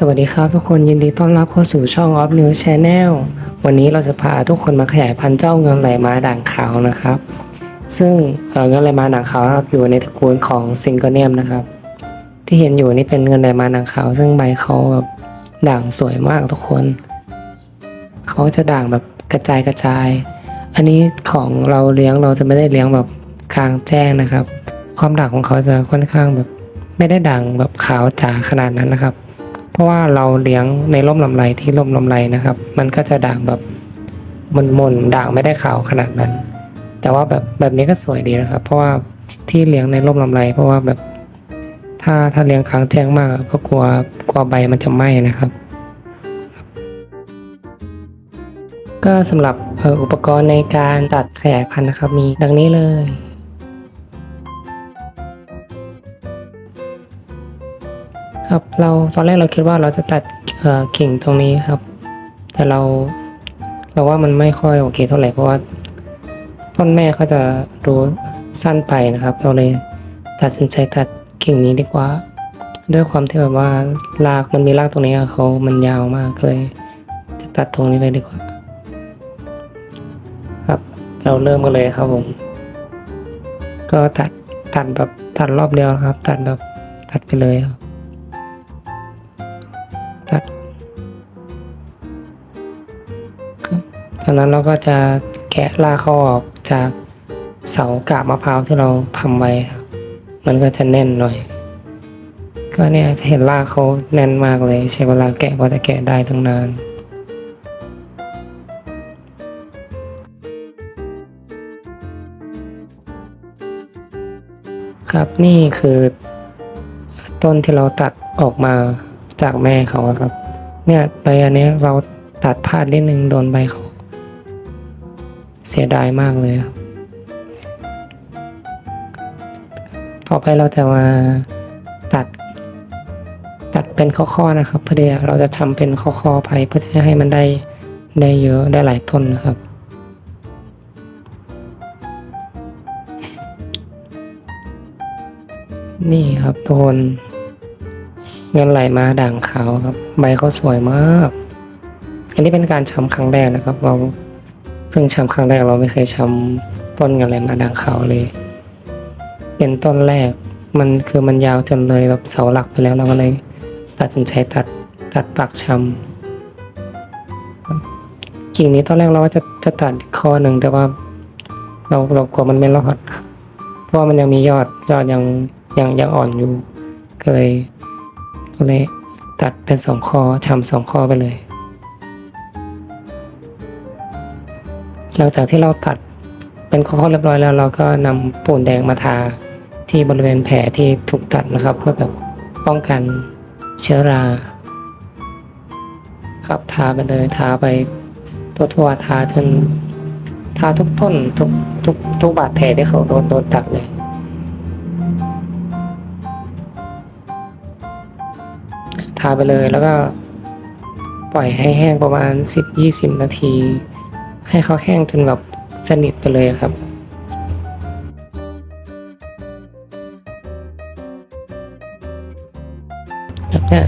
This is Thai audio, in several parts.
สวัสดีครับทุกคนยินดีต้อนรับเข้าสู่ช่อง Off News Channel วันนี้เราจะพาทุกคนมาขยายพันธุ์เจ้าเงินไหลมาด่างขาวนะครับ ซึ่งเงินไหลมาด่างขาวนะครับอยู่ในตระกูลของซิงเกิลเนียมนะครับ ที่เห็นอยู่นี่เป็นเงินไหลมาด่างขาว ซึ่งใบเขาแบบด่างสวยมากทุกคน เขาจะด่างแบบกระจายกระจาย อันนี้ของเราเลี้ยงเราจะไม่ได้เลี้ยงแบบกลางแจ้งนะครับ ความด่างของเขาจะค่อนข้างแบบไม่ได้ด่างแบบขาวจ๋าขนาดนั้นนะครับ ราะว่าเราเลี้ยงในร่มลำไรที่ร่มลำไรนะครับ มันก็จะด่างแบบมนมนๆด่างไม่ได้ขาวขนาดนั้น แต่ว่าแบบแบบนี้ก็สวยดีนะครับ เพราะว่าที่เลี้ยงในร่มลำไร เพราะว่าแบบถ้าถ้าเลี้ยงค้างแจ้งมากก็กลัวกลัวใบมันจะไหม้นะครับ ก็สำหรับอุปกรณ์ในการตัดขยายพันธุ์นะครับ มีดังนี้เลย ครับเราตอนแรกเราคิดว่าเราจะตัดเอ่อกิ่งตรงนี้ครับ แต่เราเราว่ามันไม่ค่อยโอเคเท่าไหร่เพราะว่าต้นแม่เขาจะดูสั้นไปนะครับ เราเลยตัดสินใจตัดกิ่งนี้ดีกว่า ด้วยความที่แบบว่ารากมันมีรากตรงนี้เขามันยาวมากก็เลย จะตัดตรงนี้เลยดีกว่า ครับ เราเริ่มกันเลยครับผมก็ตัดตัดแบบตัดรอบเดียวครับ ตัดแบบตัดไปเลยครับ ตัดจากนั้นเราก็จะแกะรากเขาออกจากเสากาบมะพร้าวที่เราทำไว้ครับ มันก็จะแน่นหน่อย ก็เนี่ยจะเห็นรากเขาแน่นมากเลย ใช้เวลาแกะกว่าจะแกะได้ตั้งนานครับนี่คือต้นที่เราตัดออกมา จากแม่เขาครับ เนี่ยใบอันนี้เราตัดพลาดนิดนึงโดนใบเขา เสียดายมากเลยครับต่อไปเราจะมาตัด ตัดเป็นข้อๆนะครับ เพื่อที่เราจะทำเป็นข้อๆไปเพื่อที่จะให้มันได้ได้เยอะได้หลายต้นนะครับนี่ครับทุกคน เงินไหลมาด่างขาวครับ ใบเขาสวยมาก อันนี้เป็นการชำครั้งแรกนะครับ เราเพิ่งชำครั้งแรกเราไม่เคยชำต้นเงินไหลมาด่างขาวเลย เป็นต้นแรกมันคือมันยาวจนเลยแบบเสาหลักไปแล้วเราก็เลยตัดสินใจตัดตัดปักชำกิ่งนี้ตอนแรกเราว่าจะจะตัดข้อหนึ่งแต่ว่า เราเรากลัวมันไม่รอดเพราะมันยังมียอดยอดยังยังยังอ่อนอยู่ก็เลย ก็เลยตัดเป็นสองข้อชำสองข้อไปเลย หลังจากที่เราตัดเป็นข้อๆเรียบร้อยแล้วเราก็นำปูนแดงมาทาที่บริเวณแผลที่ถูกตัดนะครับ เพื่อแบบป้องกันเชื้อรา ครับทาไปเลยทาไปทั่วๆทาจนทาทุกต้นทุกทุกทุกบาดแผลที่เขาโดนโดนตัดเลย ทาไปเลยแล้วก็ปล่อยให้แห้งประมาณ 10-20 นาที ให้เขาแห้งจนแบบสนิทไปเลยครับแบบเนี้ย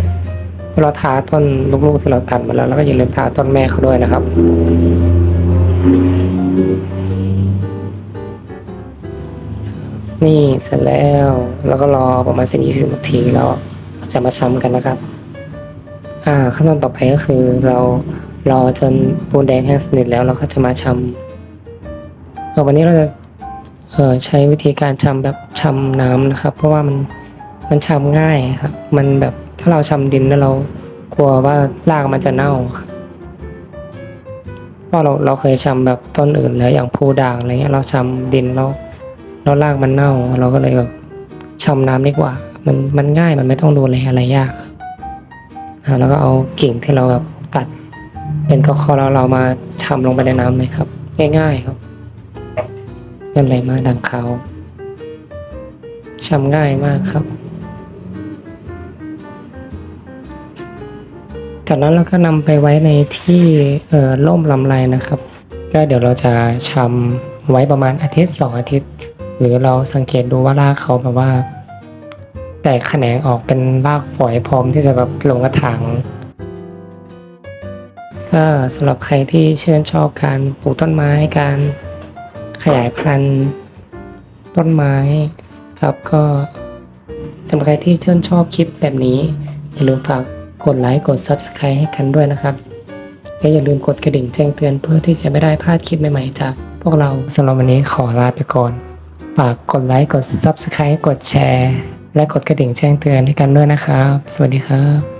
เราทาต้นลูกๆที่เราตัดมาแล้ว แล้วก็อย่าลืมทาต้นแม่เขาด้วยนะครับ นี่เสร็จแล้วแล้วก็รอประมาณสิบยี่สิบนาทีแล้วจะมาชำกันนะครับ อ่าขั้นตอนต่อไปก็คือเรารอจนปูนแดงแห้งสนิทแล้วเราก็จะมาชำเอ่อวันนี้เราจะใช้วิธีการชำแบบชำน้ำนะครับ เพราะว่ามันมันชำง่ายครับ มันแบบถ้าเราชำดินแล้วเรากลัวว่ารากมันจะเน่าครับเพราะเราเราเคยชำแบบต้นอื่นแล้วอย่างพูด่างอะไรเงี้ยเราชำดินแล้วแล้วรากมันเน่า เราก็เลยแบบชำน้ำดีกว่า มันมันง่ายมันไม่ต้องดูแลอะไรยาก แล้วก็เอากิ่งที่เราแบบตัด เป็นข้อๆแล้วเรามาชำลงไปในน้ำเลยครับ ง่ายๆครับเงินอะไหลมาดังเขาวชำง่ายมากครับ จากนั้นเราก็นำไปไว้ในที่เอ่อร่มลำไรนะครับ ก็เดี๋ยวเราจะชำไว้ประมาณอาทิตย์สองอาทิตย์ หรือเราสังเกตดูว่ารากเขาแบบว่า แตกแขนงออกเป็นรากฝอยพร้อมที่จะแบบลงกระถางก็สำหรับใครที่ชื่นชอบการปลูกต้นไม้การขยายพันธุ์ต้นไม้ครับก็สำหรับใครที่ชื่นชอบคลิปแบบนี้ อย่าลืมฝากกดไลค์กด Subscribe ให้กันด้วยนะครับและอย่าลืมกดกระดิ่งแจ้งเตือนเพื่อที่จะไม่ได้พลาดคลิปใหม่ๆจากพวกเราสำหรับวันนี้ขอลาไปก่อนฝากกดไลค์กด Subscribe กดแชร์ และกดกระดิ่งแจ้งเตือนให้กันด้วยนะครับ สวัสดีครับ